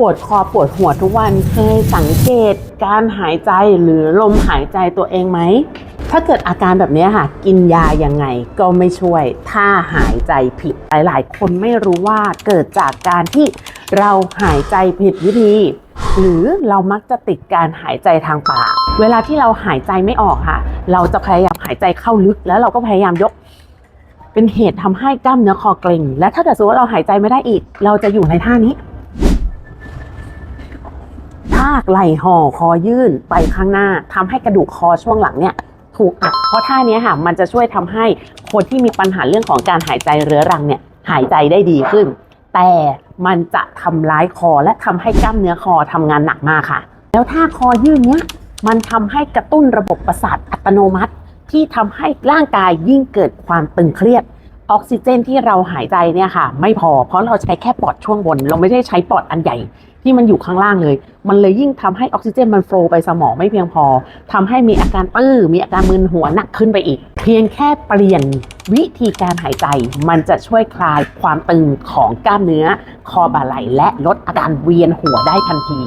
ปวดคอปวดหัวทุกวันเคยสังเกตการหายใจหรือลมหายใจตัวเองไหม ถ้าเกิดอาการแบบนี้ค่ะ กินยายังไงก็ไม่ช่วย ถ้าหายใจผิดหลายๆ คนไม่รู้ว่าเกิดจากการที่เราหายใจผิดวิธีหรือเรามักจะติดการหายใจทางปาก เวลาที่เราหายใจไม่ออกค่ะ เราจะพยายามหายใจเข้าลึกแล้วเราก็พยายามยก เป็นเหตุทำให้กล้ามเนื้อคอเกร็ง และถ้าเกิดสมมติว่าเราหายใจไม่ได้อีก เราจะอยู่ในท่านี้ ท่าไหล่ห่อคอยื่นไปข้างหน้าทำให้กระดูกคอช่วงหลังเนี่ยถูกอัดเพราะท่านี้ค่ะ มันจะช่วยทำให้คนที่มีปัญหาเรื่องของการหายใจเรื้อรังเนี่ยหายใจได้ดีขึ้น แต่มันจะทำร้ายคอและทำให้กล้ามเนื้อคอทำงานหนักมากค่ะ แล้วท่าคอยื่นเนี้ยมันทำให้กระตุ้นระบบประสาทอัตโนมัติ ที่ทำให้ร่างกายยิ่งเกิดความตึงเครียด ออกซิเจนที่เราหายใจเนี่ยค่ะ ไม่พอเพราะเราใช้แค่ปอดช่วงบน เราไม่ได้ใช้ปอดอันใหญ่ที่มันอยู่ข้างล่างเลย มันเลยยิ่งทำให้ออกซิเจนมันโฟล์ไปสมองไม่เพียงพอทำให้มีอาการตื้อ มีอาการมึนหัวหนักขึ้นไปอีก เพียงแค่เปลี่ยนวิธีการหายใจ มันจะช่วยคลายความตึงของกล้ามเนื้อ คอบ่าไหล่และลดอาการเวียนหัวได้ทันที